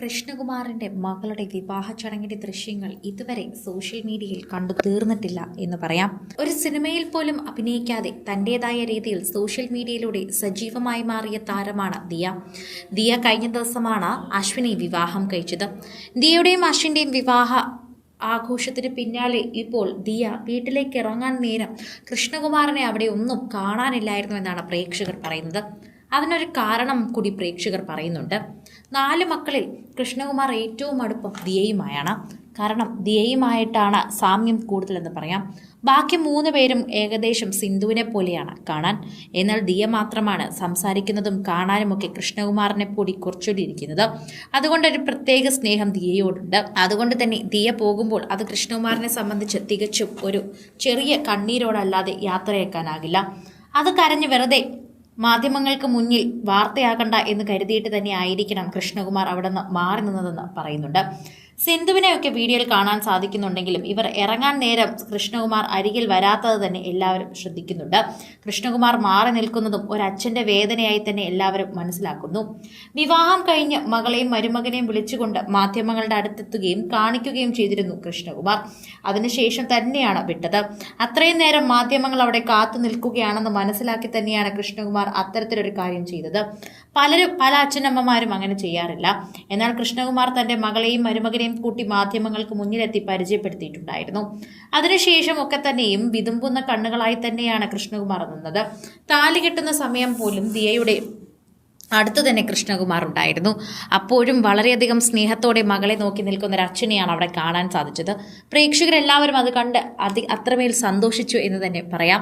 കൃഷ്ണകുമാറിന്റെ മകളുടെ വിവാഹ ചടങ്ങിന്റെ ദൃശ്യങ്ങൾ ഇതുവരെ സോഷ്യൽ മീഡിയയിൽ കണ്ടു തീർന്നിട്ടില്ല എന്ന് പറയാം. ഒരു സിനിമയിൽ പോലും അഭിനയിക്കാതെ തന്റേതായ രീതിയിൽ സോഷ്യൽ മീഡിയയിലൂടെ സജീവമായി മാറിയ താരമാണ് ദിയ. ദിയ കഴിഞ്ഞ ദിവസമാണ് അശ്വിനി വിവാഹം കഴിച്ചത്. ദിയയുടെയും അശ്വിന്റെയും വിവാഹ ആഘോഷത്തിന് പിന്നാലെ ഇപ്പോൾ ദിയ വീട്ടിലേക്ക് ഇറങ്ങാൻ നേരം കൃഷ്ണകുമാറിനെ അവിടെ ഒന്നും കാണാനില്ലായിരുന്നു എന്നാണ് പ്രേക്ഷകർ പറയുന്നത്. അതിനൊരു കാരണം കൂടി പ്രേക്ഷകർ പറയുന്നുണ്ട്. നാല് മക്കളിൽ കൃഷ്ണകുമാർ ഏറ്റവും അടുപ്പം ദിയയുമായാണ്. കാരണം ദിയയുമായിട്ടാണ് സാമ്യം കൂടുതലെന്ന് പറയാം. ബാക്കി മൂന്ന് പേരും ഏകദേശം സിന്ധുവിനെ പോലെയാണ് കാണാൻ. എന്നാൽ ദിയ മാത്രമാണ് സംസാരിക്കുന്നതും കാണാനുമൊക്കെ കൃഷ്ണകുമാറിനെ കൂടി കുറച്ചൊല്ലിയിരിക്കുന്നത് അതുകൊണ്ട് ഒരു പ്രത്യേക സ്നേഹം ദിയയോടുണ്ട്. അതുകൊണ്ട് തന്നെ ദിയ പോകുമ്പോൾ അത് കൃഷ്ണകുമാറിനെ സംബന്ധിച്ച് തികച്ചും ഒരു ചെറിയ കണ്ണീരോടല്ലാതെ യാത്രയേക്കാനാകില്ല അത് കരഞ്ഞ് വെറുതെ മാധ്യമങ്ങൾക്ക് മുന്നിൽ വാർത്തയാകണ്ട എന്ന് കരുതിയിട്ട് തന്നെ ആയിരിക്കണം കൃഷ്ണകുമാർ അവിടെ നിന്ന് മാറി നിന്നതെന്ന് പറയുന്നുണ്ട്. സിന്ധുവിനെയൊക്കെ വീഡിയോയിൽ കാണാൻ സാധിക്കുന്നുണ്ടെങ്കിലും ഇവർ ഇറങ്ങാൻ നേരം കൃഷ്ണകുമാർ അരികിൽ വരാത്തത് തന്നെ എല്ലാവരും ശ്രദ്ധിക്കുന്നുണ്ട്. കൃഷ്ണകുമാർ മാറി നിൽക്കുന്നതും ഒരച്ഛന്റെ വേദനയായി തന്നെ എല്ലാവരും മനസ്സിലാക്കുന്നു. വിവാഹം കഴിഞ്ഞ് മകളെയും മരുമകനെയും വിളിച്ചുകൊണ്ട് മാധ്യമങ്ങളുടെ അടുത്തെത്തുകയും കാണിക്കുകയും ചെയ്തിരുന്നു കൃഷ്ണകുമാർ. അതിനുശേഷം തന്നെയാണ് വിട്ടത്. അത്രയും നേരം മാധ്യമങ്ങൾ അവിടെ കാത്തു നിൽക്കുകയാണെന്ന് മനസ്സിലാക്കി തന്നെയാണ് കൃഷ്ണകുമാർ അത്തരത്തിലൊരു കാര്യം ചെയ്തത്. പലരും പല അച്ഛനമ്മമാരും അങ്ങനെ ചെയ്യാറില്ല. എന്നാൽ കൃഷ്ണകുമാർ തന്റെ മകളെയും മരുമകനെയും കൂട്ടി മാധ്യമങ്ങൾക്ക് മുന്നിലെത്തി പരിചയപ്പെടുത്തിയിട്ടുണ്ടായിരുന്നു. അതിനുശേഷം ഒക്കെ തന്നെയും വിതുമ്പുന്ന കണ്ണുകളായി തന്നെയാണ് കൃഷ്ണകുമാർ നിന്നത്. താലി കെട്ടുന്ന സമയം പോലും ദിയയുടെ അടുത്തു തന്നെ കൃഷ്ണകുമാർ ഉണ്ടായിരുന്നു. അപ്പോഴും വളരെയധികം സ്നേഹത്തോടെ മകളെ നോക്കി നിൽക്കുന്ന ഒരു അച്ഛനെയാണ് അവിടെ കാണാൻ സാധിച്ചത്. പ്രേക്ഷകരെല്ലാവരും അത് കണ്ട് അതി അത്രമേൽ സന്തോഷിച്ചു എന്ന് തന്നെ പറയാം.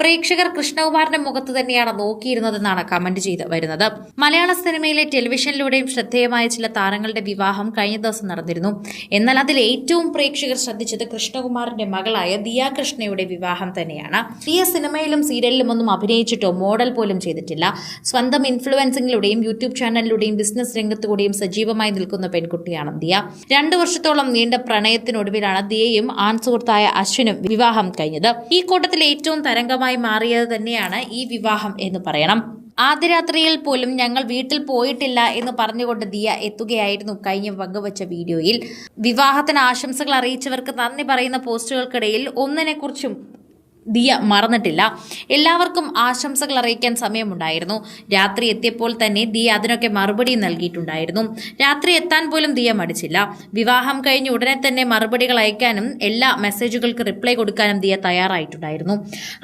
പ്രേക്ഷകർ കൃഷ്ണകുമാറിന്റെ മുഖത്ത് തന്നെയാണ് നോക്കിയിരുന്നതെന്നാണ് കമന്റ് ചെയ്ത് വരുന്നത്. മലയാള സിനിമയിലെ ടെലിവിഷനിലൂടെയും ശ്രദ്ധേയമായ ചില താരങ്ങളുടെ വിവാഹം കഴിഞ്ഞ ദിവസം നടന്നിരുന്നു. എന്നാൽ അതിൽ ഏറ്റവും പ്രേക്ഷകർ ശ്രദ്ധിച്ചത് കൃഷ്ണകുമാറിന്റെ മകളായ ദിയ കൃഷ്ണയുടെ വിവാഹം തന്നെയാണ്. ദിയ സിനിമയിലും സീരിയലിലും ഒന്നും അഭിനയിച്ചിട്ടോ മോഡൽ പോലും ചെയ്തിട്ടില്ല. സ്വന്തം ഇൻഫ്ലുവൻസിംഗിലൂടെയും യൂട്യൂബ് ചാനലിലൂടെയും ബിസിനസ് രംഗത്തുകൂടെയും സജീവമായി നിൽക്കുന്ന പെൺകുട്ടിയാണ് ദിയ. രണ്ടു വർഷത്തോളം നീണ്ട പ്രണയത്തിനൊടുവിലാണ് ദിയയും ആൺ സുഹൃത്തായ അശ്വിനും വിവാഹം കഴിഞ്ഞത്. ഈ കൂട്ടത്തിൽ ഏറ്റവും തരംഗമായി മാറിയത് തന്നെയാണ് ഈ വിവാഹം എന്ന് പറയണം. ആദ്യ രാത്രിയിൽ പോലും ഞങ്ങൾ വീട്ടിൽ പോയിട്ടില്ല എന്ന് പറഞ്ഞുകൊണ്ട് ദിയ എത്തുകയായിരുന്നു കഴിഞ്ഞ പങ്കുവച്ച വീഡിയോയിൽ. വിവാഹത്തിന് ആശംസകൾ അറിയിച്ചവർക്ക് നന്ദി പറയുന്ന പോസ്റ്റുകൾക്കിടയിൽ ഒന്നിനെക്കുറിച്ചും ദിയ മറന്നിട്ടില്ല. എല്ലാവർക്കും ആശംസകൾ അറിയിക്കാൻ സമയമുണ്ടായിരുന്നു. രാത്രി എത്തിയപ്പോൾ തന്നെ ദിയ അതിനൊക്കെ മറുപടി നൽകിയിട്ടുണ്ടായിരുന്നു. രാത്രി എത്താൻ പോലും ദിയ മടിച്ചില്ല. വിവാഹം കഴിഞ്ഞ് ഉടനെ തന്നെ മറുപടികൾ അയക്കാനും എല്ലാ മെസ്സേജുകൾക്ക് റിപ്ലൈ കൊടുക്കാനും ദിയ തയ്യാറായിട്ടുണ്ടായിരുന്നു.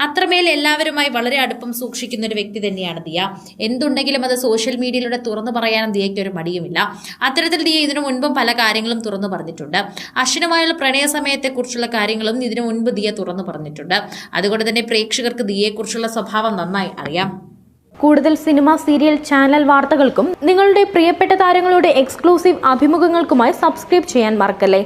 അത്രമേൽ എല്ലാവരുമായി വളരെ അടുപ്പം സൂക്ഷിക്കുന്ന ഒരു വ്യക്തി തന്നെയാണ് ദിയ. എന്തുണ്ടെങ്കിലും അത് സോഷ്യൽ മീഡിയയിലൂടെ തുറന്നു പറയാനും ദിയയ്ക്ക് ഒരു മടിയുമില്ല. അത്തരത്തിൽ ദിയ ഇതിനു മുൻപും പല കാര്യങ്ങളും തുറന്നു പറഞ്ഞിട്ടുണ്ട്. അശ്വിനുമായുള്ള പ്രണയ സമയത്തെക്കുറിച്ചുള്ള കാര്യങ്ങളും ഇതിനു മുൻപ് ദിയ തുറന്നു പറഞ്ഞിട്ടുണ്ട്. അതുകൊണ്ട് തന്നെ പ്രേക്ഷകർക്ക് ദിയയെക്കുറിച്ചുള്ള സ്വഭാവം നന്നായി അറിയാം. കൂടുതൽ സിനിമ സീരിയൽ ചാനൽ വാർത്തകൾക്കും നിങ്ങളുടെ പ്രിയപ്പെട്ട താരങ്ങളുടെ എക്സ്ക്ലൂസീവ് അഭിമുഖങ്ങൾക്കുമായി സബ്സ്ക്രൈബ് ചെയ്യാൻ മറക്കല്ലേ?